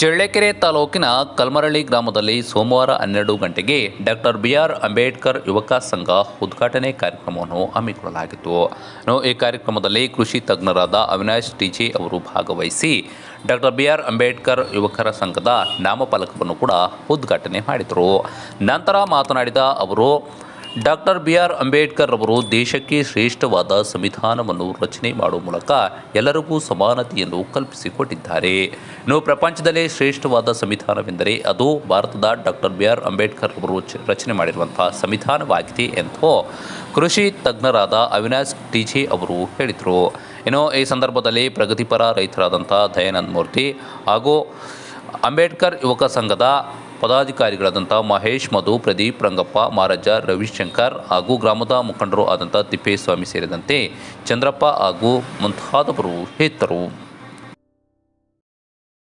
ಚಳ್ಳಕೆರೆ ತಾಲೂಕಿನ ಕಲ್ಮರಳ್ಳಿ ಗ್ರಾಮದಲ್ಲಿ ಸೋಮವಾರ ಹನ್ನೆರಡು ಗಂಟೆಗೆ ಡಾಕ್ಟರ್ ಬಿ ಆರ್ ಅಂಬೇಡ್ಕರ್ ಯುವಕ ಸಂಘ ಉದ್ಘಾಟನೆ ಕಾರ್ಯಕ್ರಮವನ್ನು ಹಮ್ಮಿಕೊಳ್ಳಲಾಗಿತ್ತು. ಈ ಕಾರ್ಯಕ್ರಮದಲ್ಲಿ ಕೃಷಿ ತಜ್ಞರಾದ ಅವಿನಾಶ್ ಟಿಜೆ ಅವರು ಭಾಗವಹಿಸಿ ಡಾಕ್ಟರ್ ಬಿ ಆರ್ ಅಂಬೇಡ್ಕರ್ ಯುವಕರ ಸಂಘದ ನಾಮಫಲಕವನ್ನು ಕೂಡ ಉದ್ಘಾಟನೆ ಮಾಡಿದರು. ನಂತರ ಮಾತನಾಡಿದ ಅವರು ಡಾಕ್ಟರ್ ಬಿ ಆರ್ ಅಂಬೇಡ್ಕರ್ ಅವರು ದೇಶಕ್ಕೆ ಶ್ರೇಷ್ಠವಾದ ಸಂವಿಧಾನವನ್ನು ರಚನೆ ಮಾಡುವ ಮೂಲಕ ಎಲ್ಲರಿಗೂ ಸಮಾನತೆಯನ್ನು ಕಲ್ಪಿಸಿಕೊಟ್ಟಿದ್ದಾರೆ. ಇನ್ನು ಪ್ರಪಂಚದಲ್ಲೇ ಶ್ರೇಷ್ಠವಾದ ಸಂವಿಧಾನವೆಂದರೆ ಅದು ಭಾರತದ ಡಾಕ್ಟರ್ ಬಿ ಆರ್ ಅಂಬೇಡ್ಕರ್ ಅವರು ರಚನೆ ಮಾಡಿರುವಂತಹ ಸಂವಿಧಾನವಾಗಿದೆ ಎಂದು ಕೃಷಿ ತಜ್ಞರಾದ ಅವಿನಾಶ್ ಟಿಜೆ ಅವರು ಹೇಳಿದರು. ಇನ್ನು ಈ ಸಂದರ್ಭದಲ್ಲಿ ಪ್ರಗತಿಪರ ರೈತರಾದಂಥ ದಯಾನಂದ ಮೂರ್ತಿ ಹಾಗೂ ಅಂಬೇಡ್ಕರ್ ಯುವಕ ಸಂಘದ ಪದಾಧಿಕಾರಿಗಳಾದಂಥ ಮಹೇಶ್, ಮಧು, ಪ್ರದೀಪ್, ರಂಗಪ್ಪ ಮಹಾರಾಜ ರವಿಶಂಕರ್ ಹಾಗೂ ಗ್ರಾಮದ ಮುಖಂಡರು ಆದಂಥ ತಿಪ್ಪೇಸ್ವಾಮಿ ಸೇರಿದಂತೆ ಚಂದ್ರಪ್ಪ ಹಾಗೂ ಮುಂತಾದವರು